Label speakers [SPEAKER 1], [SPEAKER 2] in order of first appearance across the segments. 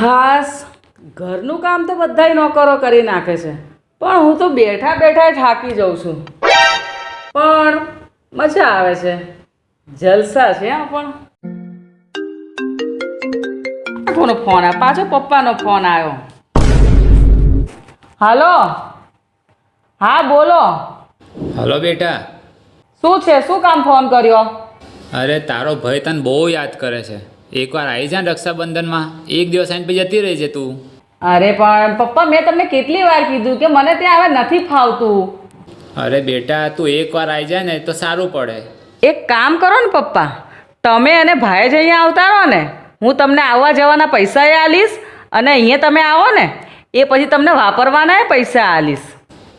[SPEAKER 1] હાસ ઘરનું કામ તો બધાય નોકરો કરી નાખે છે. પણ હું તો બેઠા બેઠા થાકી જાઉં છું. પણ મજા આવે છે. જલસા છે હા પણ. કોનો ફોન આ? પાછો પપ્પાનો ફોન આવ્યો. હાલો? હા બોલો.
[SPEAKER 2] હલો બેટા.
[SPEAKER 1] શું છે? શું કામ ફોન કર્યો?
[SPEAKER 2] અરે તારો ભાઈ તને બહુ યાદ કરે છે. એકવાર આવી જા રક્ષાબંધનમાં એક દિવસ આઈને પછી જતી રહી છે તું.
[SPEAKER 1] અરે પણ પપ્પા મેં તમને કેટલી વાર કીધું કે મને ત્યાં હવે નથી ફાવતું.
[SPEAKER 2] અરે બેટા તું એકવાર આવી જાય ને તો સારું પડે.
[SPEAKER 1] એક કામ કરો ને પપ્પા તમે અને ભાઈ જ અહીંયા આવતા રહો ને હું તમને આવવા જવાના પૈસા એ આલીશ અને અહીંયા તમે આવો ને એ પછી તમને વાપરવાના પૈસા આલીશ.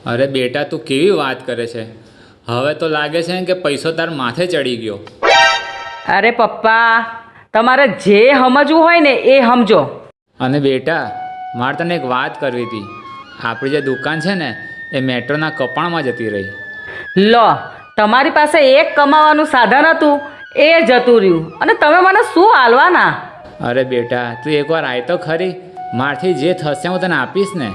[SPEAKER 2] અરે બેટા તું કેવી વાત કરે છે? હવે તો લાગે છે કે પૈસો તાર માથે ચડી ગયો.
[SPEAKER 1] અરે પપ્પા તમારે જે સમજવું હોય ને એ સમજો.
[SPEAKER 2] અને બેટા મારે તને એક વાત કરવી હતી. આપણી જે દુકાન છે ને એ મેટ્રોના કપાણમાં જતી રહી.
[SPEAKER 1] લો તમારી પાસે એક કમાવાનું સાધન હતું એ જતું રહ્યું. અને તમે મને શું હાલવાના?
[SPEAKER 2] અરે બેટા તું એકવાર આવી તો ખરી. મારથી જે થશે હું તને આપીશ ને.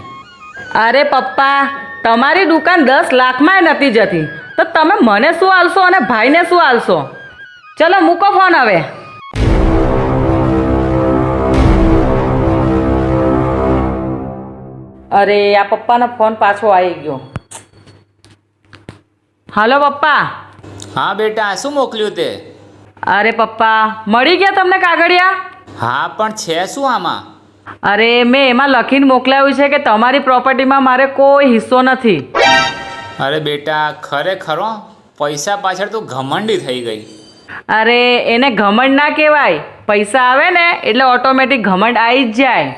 [SPEAKER 1] અરે પપ્પા તમારી દુકાન દસ લાખમાં નથી જતી. તો તમે મને શું હાલશો અને ભાઈને શું હાલશો? ચલો મૂકો ફોન હવે. અરે આ પપ્પાનો ફોન પાછો આવી ગયો. હાલો પપ્પા.
[SPEAKER 2] હા બેટા શું મોકલ્યું તે?
[SPEAKER 1] અરે પપ્પા મળી ગયા તમને કાગળિયા?
[SPEAKER 2] હા પણ છે શું આમાં?
[SPEAKER 1] અરે મેં એમાં લખીને મોકલાવ્યું છે કે તમારી પ્રોપર્ટીમાં મારે કોઈ હિસ્સો નથી.
[SPEAKER 2] અરે બેટા ખરેખરો પૈસા પાછળ તું ઘમંડી થઈ ગઈ.
[SPEAKER 1] અરે એને ઘમંડ ના કહેવાય. પૈસા આવે ને એટલે ઓટોમેટિક ઘમંડ આવી જ જાય.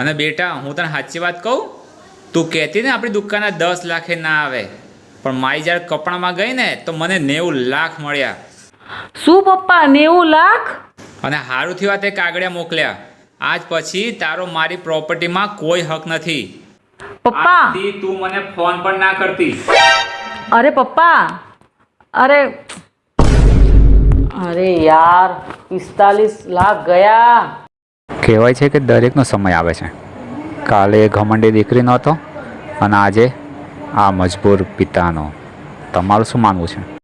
[SPEAKER 2] અને બેટા હું તને સાચી વાત કહું? તું કહેતી ને આપણી દુકાનના દસ લાખે ના આવે. પણ મારી જ્યારે કપડામાં ગઈ ને તો મને નેવું લાખ મળ્યા.
[SPEAKER 1] શું પપ્પા નેવું લાખ?
[SPEAKER 2] અને સારું થયું તે કાગળિયા મોકલ્યા. આજ પછી તારો મારી પ્રોપર્ટીમાં કોઈ હક નથી.
[SPEAKER 1] પપ્પા!
[SPEAKER 2] તું મને ફોન પણ ના કરતી.
[SPEAKER 1] અરે પપ્પા! અરે! અરે યાર પિસ્તાલીસ લાખ ગયા.
[SPEAKER 2] કહેવાય છે કે દરેકનો સમય આવે છે. કાલે ઘમંડી દીકરી નહોતો અને આજે આ મજબૂર પિતાનો. તમારું શું માનવું છે?